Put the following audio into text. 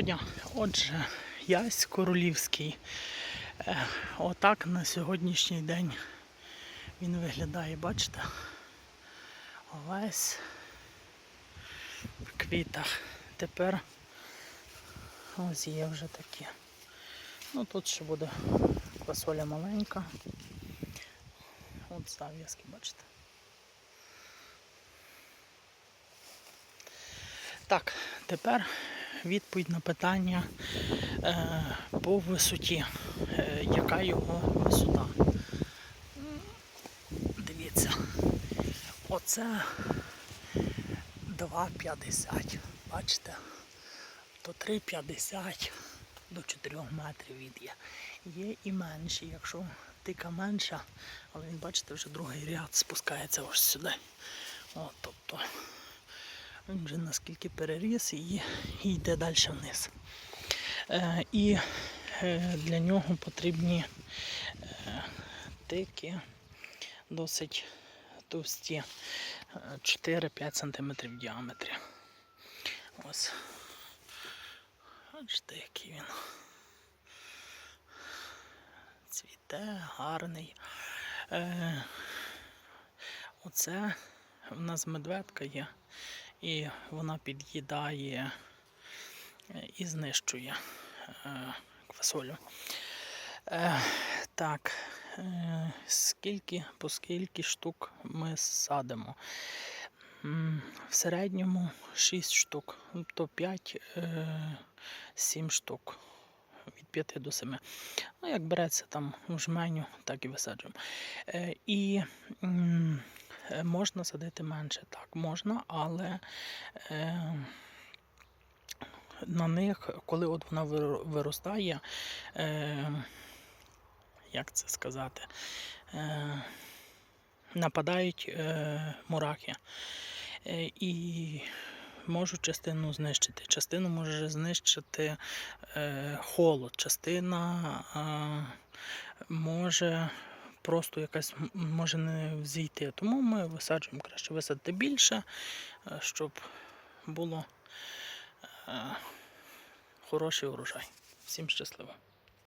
Дня. Отже, ясь королівський. Е, Отак на сьогоднішній день він виглядає, бачите? Весь в квітах. Тепер ось є вже такі. Ну тут ще буде квасоля маленька. От зав'язки, бачите. Так, тепер відповідь на питання е, по висоті. Е, яка його висота? Дивіться, оце 2,50. Бачите? То 3,50 до 4 метрів від є. Є і менші, якщо тика менша, але він, бачите, вже другий ряд спускається ось сюди. От, тобто він вже наскільки переріс і, йде далі вниз. Е, і е, для нього потрібні е, тики досить товсті, е, 4-5 см в діаметрі. Ось. Бачите, який він. Цвіте, гарний. Е, оце в нас медведка є, і вона під'їдає е, і знищує е, квасолю. Е, так, скільки, по скільки штук ми садимо? В середньому 6 штук, тобто 5-7 штук. Від 5 до 7. Ну, як береться там в жменю, так і висаджуємо. І можна садити менше, так, можна, але е, на них, коли от вона вир- виростає, е, як це сказати, е, нападають е, мурахи. Е, і можуть частину знищити. Частину може знищити е, холод, частина е, може просто якась може не взійти. Тому ми висаджуємо краще висадити більше, е, щоб було е, хороший урожай. Всім щасливо.